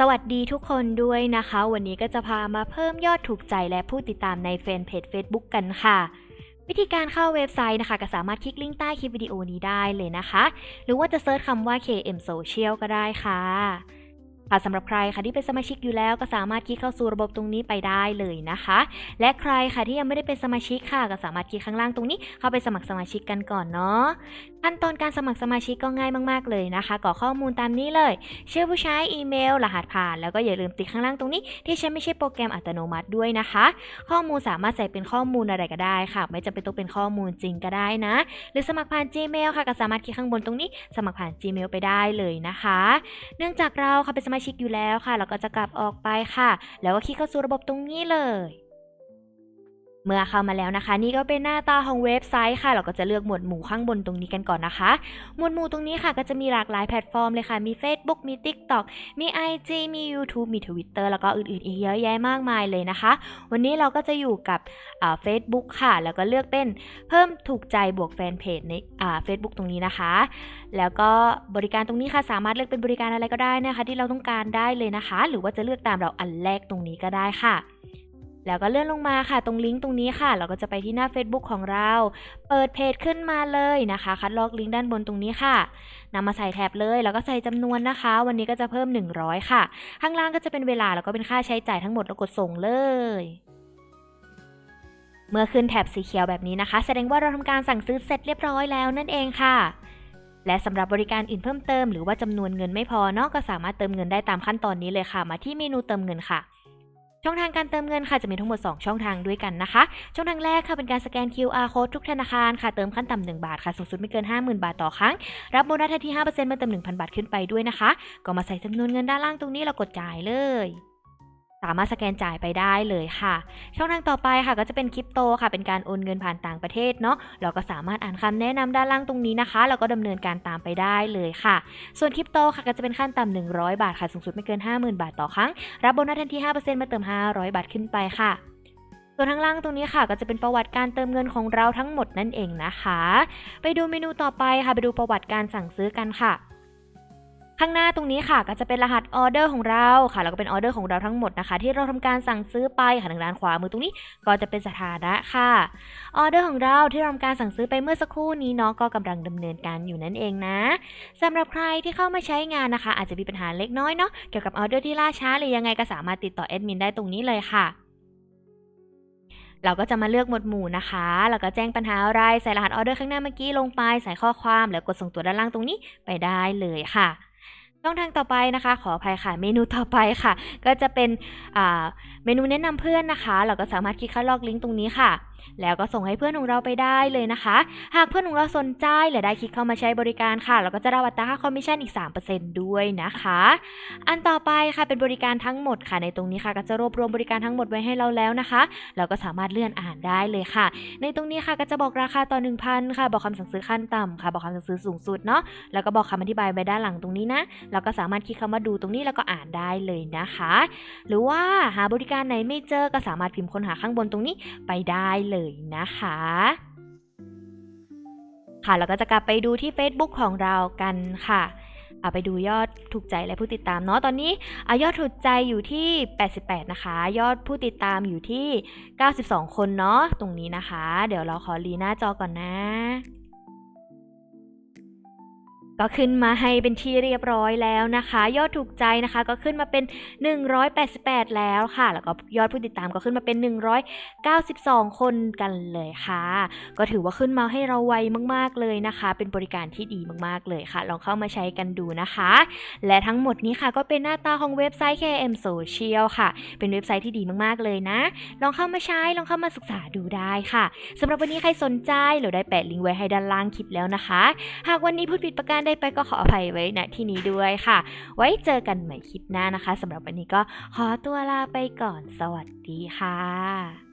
สวัสดีทุกคนด้วยนะคะ วันนี้ก็จะพามาเพิ่มยอดถูกใจและผู้ติดตามในแฟนเพจ Facebook กันค่ะ วิธีการเข้าเว็บไซต์นะคะ ก็สามารถคลิกลิงก์ใต้คลิปวิดีโอนี้ได้เลยนะคะ หรือว่าจะเซิร์ชคำว่า KM Social ก็ได้ค่ะ ค่ะสำหรับใครค่ะที่เป็นสมาชิกอยู่แล้วก็สามารถคลิกเข้าสู่ระบบตรงนี้ไปได้เลยนะคะ และใครค่ะที่ยังไม่ได้เป็นสมาชิกค่ะก็สามารถคลิกข้างล่างตรงนี้เข้าไปสมัครสมาชิกกันก่อนเนาะขั้นตอนการสมัครสมาชิกก็ง่ายมาก ๆ เลยนะคะกรอกข้อมูลตามนี้เลย ชื่อผู้ใช้อีเมล รหัสผ่าน แล้วก็อย่าลืมติ๊กข้างล่างตรงนี้ ที่ใช้ไม่ใช่โปรแกรมอัตโนมัติด้วยนะคะ ข้อมูลสามารถใส่เป็นข้อมูลอะไรก็ได้ค่ะ ไม่จำเป็นต้องเป็นข้อมูลจริงก็ได้นะ หรือสมัครผ่าน Gmail ค่ะก็สามารถคลิกข้างบนตรงนี้ สมัครผ่าน Gmail ไปได้เลยนะคะ เนื่องจากเราค่ะเป็นสมาชิกอยู่แล้วค่ะ เราก็จะกลับออกไปค่ะ แล้วก็คลิกเข้าสู่ระบบตรงนี้เลย เมื่อเข้ามาแล้วนะคะ นี่ก็เป็นหน้าตาของเว็บไซต์ค่ะ เราก็จะเลือกหมวดหมู่ข้างบนตรงนี้กันก่อนนะคะ หมวดหมู่ตรงนี้ค่ะก็จะมีหลากหลายแพลตฟอร์มเลยค่ะ มี Facebook มี TikTok มี IG มี YouTube มี Twitter แล้วก็อื่นๆ อีกเยอะแยะมากมายเลยนะคะ วันนี้เราก็จะอยู่กับเฟซบุ๊กค่ะ แล้วก็เลือกเป็นเพิ่มถูกใจบวกแฟนเพจในเฟซบุ๊กตรงนี้นะคะ แล้วก็บริการตรงนี้ค่ะสามารถเลือกเป็นบริการอะไรก็ได้นะคะ ที่เราต้องการได้เลยนะคะ หรือว่าจะเลือกตามเราอันแรกตรงนี้ก็ได้ค่ะ แล้วก็เลื่อนลงมาค่ะ ตรงลิงก์ตรงนี้ค่ะ เราก็จะไปที่หน้า Facebook ของเรา เปิดเพจขึ้นมาเลยนะคะ คัดลอกลิงก์ด้านบนตรงนี้ค่ะนำมาใส่แท็บเลย แล้วก็ใส่จำนวนนะคะ วันนี้ก็จะเพิ่ม 100 ค่ะ ข้างล่างก็จะเป็นเวลาแล้วก็เป็นค่าใช้จ่ายทั้งหมดแล้วกดส่งเลยเมื่อขึ้นแท็บสีเขียวแบบนี้นะคะ แสดงว่าเราทำการสั่งซื้อเสร็จเรียบร้อยแล้วนั่นเองค่ะ และสำหรับบริการอื่นเพิ่มเติมหรือว่าจำนวนเงินไม่พอเนาะก็สามารถเติมเงินได้ตามขั้นตอนนี้เลยค่ะ มาที่เมนูเติมเงินค่ะ ช่องทางการเติมเงินค่ะจะมีทั้งหมด 2 ช่องทางด้วยกันนะคะ ช่องทางแรกค่ะเป็นการสแกน QR code ทุกธนาคารค่ะเติมขั้นต่ำ1บาทค่ะสูงสุดไม่เกิน 50,000 บาทต่อครั้ง รับโบนัสทันที5%เมื่อเติม1,000 บาทขึ้นไปด้วยนะคะ ก็มาใส่จำนวนเงินด้านล่างตรงนี้แล้วกดจ่ายเลย สามารถสแกนจ่ายไปได้เลยค่ะ ช่องทางต่อไปค่ะก็จะเป็นคริปโตค่ะ เป็นการโอนเงินผ่านต่างประเทศเนาะเราก็สามารถอ่านคำแนะนำด้านล่างตรงนี้นะคะแล้วก็ดำเนินการตามไปได้เลยค่ะ ส่วนคริปโตค่ะก็จะเป็นขั้นต่ำ100 บาทค่ะ สูงสุดไม่เกิน 50,000 บาทต่อครั้ง รับโบนัสทันที 5%เมื่อเติม 500 บาทขึ้นไปค่ะส่วนข้างล่างตรงนี้ค่ะก็จะเป็นประวัติการเติมเงินของเราทั้งหมดนั่นเองนะคะ ไปดูเมนูต่อไปค่ะไปดูประวัติการสั่งซื้อกันค่ะ ข้างหน้าตรงนี้ค่ะก็จะเป็นรหัสออเดอร์ของเราค่ะแล้วก็เป็นออเดอร์ของเราทั้งหมดนะคะ ที่เราทำการสั่งซื้อไปค่ะทางด้านขวามือตรงนี้ก็จะเป็นสถานะค่ะออเดอร์ของเราที่เราทำการสั่งซื้อไปเมื่อสักครู่นี้เนาะก็กำลังดำเนินการอยู่นั่นเองนะสำหรับใครที่เข้ามาใช้งานนะคะ อาจจะมีปัญหาเล็กน้อยเนาะเกี่ยวกับออเดอร์ที่ล่าช้าหรือยังไงก็สามารถติดต่อแอดมินได้ตรงนี้เลยค่ะเราก็จะมาเลือกหมวดหมู่นะคะ แล้วก็แจ้งปัญหาอะไร ใส่รหัสออเดอร์ข้างหน้าเมื่อกี้ลงไป ใส่ข้อความ แล้วกดส่งตัวด้านล่างตรงนี้ไปได้เลยค่ะ ช่องทางต่อไปนะคะ ขออภัยค่ะ เมนูต่อไปค่ะ ก็จะเป็นเมนูแนะนำเพื่อนนะคะ เราก็สามารถคลิกเข้าลอกลิงก์ตรงนี้ค่ะแล้วก็ส่งให้เพื่อนของเราไปได้เลยนะคะ หากเพื่อนของเราสนใจหรือได้คลิกเข้ามาใช้บริการค่ะ เราก็จะได้อัตราค่าคอมมิชชั่นอีก 3%ด้วยนะคะ อันต่อไปค่ะเป็นบริการทั้งหมดค่ะ ในตรงนี้ค่ะก็จะรวบรวมบริการทั้งหมดไว้ให้เราแล้วนะคะ เราก็สามารถเลื่อนอ่านได้เลยค่ะ ในตรงนี้ค่ะก็จะบอกราคาต่อ 1,000 ค่ะ บอกคำสั่งซื้อขั้นต่ำค่ะ บอกคำสั่งซื้อสูงสุดเนาะ แล้วก็บอกคำอธิบายไว้ด้านหลังตรงนี้นะ เราก็สามารถคลิกเข้ามาดูตรงนี้แล้วก็อ่านได้เลยนะคะ หรือว่าหาบริการไหนไม่เจอก็สามารถพิมพ์ค้นหาข้างบนตรงนี้ไปได้เลยนะคะ ค่ะเราก็จะกลับไปดูที่ Facebook ของเรากันค่ะเอาไปดูยอดถูกใจและผู้ติดตามเนาะตอนนี้อยอดถูกใจอยู่ที่ 88 นะคะ ยอดผู้ติดตามอยู่ที่ 92 คนเนาะตรงนี้นะคะ เดี๋ยวเราขอรีหน้าจอก่อนนะ ก็ขึ้นมาให้เป็นที่เรียบร้อยแล้วนะคะ ยอดถูกใจนะคะก็ขึ้นมาเป็น 188 แล้วค่ะ แล้วก็ยอดผู้ติดตามก็ขึ้นมาเป็น 192 คนกันเลยค่ะ ก็ถือว่าขึ้นมาให้เราไวมากๆเลยนะคะ เป็นบริการที่ดีมากๆเลยค่ะ ลองเข้ามาใช้กันดูนะคะ และทั้งหมดนี้ค่ะก็เป็นหน้าตาของเว็บไซต์ KM Social ค่ะ เป็นเว็บไซต์ที่ดีมากๆเลยนะ ลองเข้ามาใช้ลองเข้ามาศึกษาดูได้ค่ะสำหรับวันนี้ใครสนใจเราได้แปะลิงก์ไว้ให้ด้านล่างคลิปแล้วนะคะ หากวันนี้พูดผิดประการไดไปก็ขออภัยไว้ณที่นี้ด้วยค่ะ ไว้เจอกันใหม่คลิปหน้านะคะสำหรับวันนี้ก็ขอตัวลาไปก่อนสวัสดีค่ะ